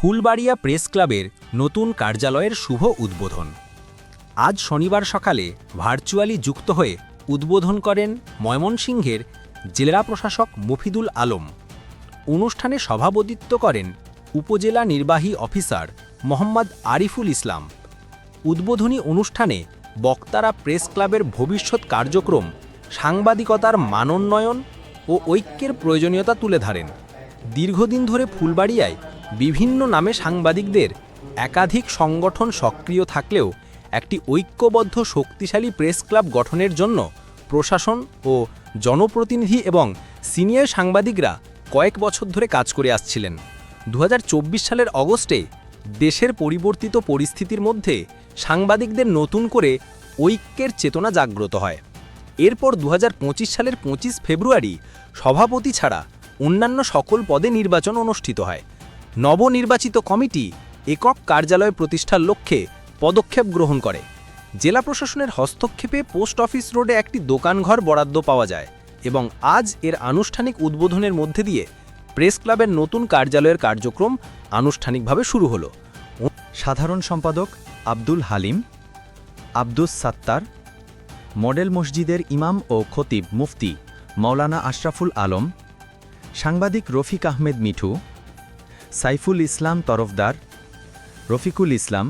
Phulbaria press ক্লাবের নতুন কার্যালয়ের শুভ উদ্বোধন। আজ শনিবার সকালে ভার্চুয়ালি যুক্ত হয়ে উদ্বোধন করেন ময়মনসিংহের জেলা প্রশাসক মফিদুল আলম। অনুষ্ঠানে সভাপতিত্ব করেন উপজেলা নির্বাহী অফিসার মোহাম্মদ আরিফুল ইসলাম। উদ্বোধনী অনুষ্ঠানে বক্তারা প্রেস ক্লাবের ভবিষ্যৎ কার্যক্রম, সাংবাদিকতার মানোন্নয়ন ও ঐক্যের প্রয়োজনীয়তা তুলে ধরেন। দীর্ঘদিন ধরে ফুলবাড়িয়ায় বিভিন্ন নামে সাংবাদিকদের একাধিক সংগঠন সক্রিয় থাকলেও একটি ঐক্যবদ্ধ শক্তিশালী প্রেস ক্লাব গঠনের জন্য প্রশাসন ও জনপ্রতিনিধি এবং সিনিয়র সাংবাদিকরা কয়েক বছর ধরে কাজ করে আসছিলেন। দু হাজার চব্বিশ সালের অগস্টে দেশের পরিবর্তিত পরিস্থিতির মধ্যে সাংবাদিকদের নতুন করে ঐক্যের চেতনা জাগ্রত হয়। এরপর দু হাজার পঁচিশ সালের পঁচিশ ফেব্রুয়ারি সভাপতি ছাড়া অন্যান্য সকল পদে নির্বাচন অনুষ্ঠিত হয়। নবনির্বাচিত কমিটি একক কার্যালয় প্রতিষ্ঠার লক্ষ্যে পদক্ষেপ গ্রহণ করে। জেলা প্রশাসনের হস্তক্ষেপে পোস্ট অফিস রোডে একটি দোকানঘর বরাদ্দ পাওয়া যায় এবং আজ এর আনুষ্ঠানিক উদ্বোধনের মধ্যে দিয়ে প্রেস ক্লাবের নতুন কার্যালয়ের কার্যক্রম আনুষ্ঠানিকভাবে শুরু হল। সাধারণ সম্পাদক আব্দুল হালিম, আব্দুস সাত্তার, মডেল মসজিদের ইমাম ও খতিব মুফতি মৌলানা আশরাফুল আলম, সাংবাদিক রফিক আহমেদ মিঠু সাইফুল ইসলাম তরফদার রফিকুল ইসলাম